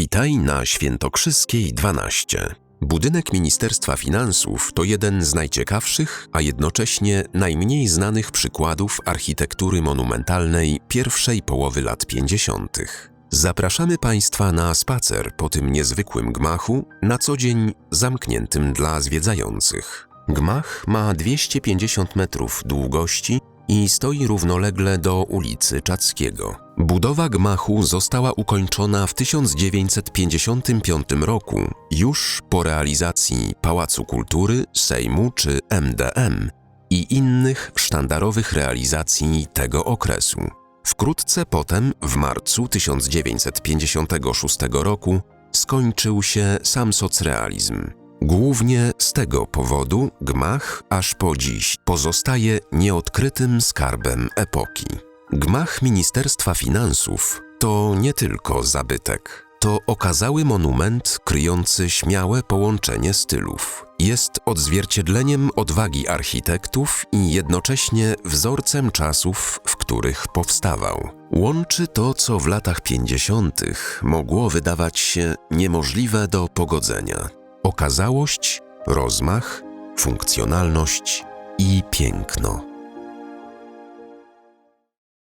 Witaj na Świętokrzyskiej 12. Budynek Ministerstwa Finansów to jeden z najciekawszych, a jednocześnie najmniej znanych przykładów architektury monumentalnej pierwszej połowy lat 50. Zapraszamy Państwa na spacer po tym niezwykłym gmachu, na co dzień zamkniętym dla zwiedzających. Gmach ma 250 metrów długości i stoi równolegle do ulicy Czackiego. Budowa gmachu została ukończona w 1955 roku, już po realizacji Pałacu Kultury, Sejmu czy MDM i innych sztandarowych realizacji tego okresu. Wkrótce potem, w marcu 1956 roku, skończył się sam socrealizm. Głównie z tego powodu gmach aż po dziś pozostaje nieodkrytym skarbem epoki. Gmach Ministerstwa Finansów to nie tylko zabytek. To okazały monument kryjący śmiałe połączenie stylów. Jest odzwierciedleniem odwagi architektów i jednocześnie wzorcem czasów, w których powstawał. Łączy to, co w latach 50. mogło wydawać się niemożliwe do pogodzenia. Okazałość, rozmach, funkcjonalność i piękno.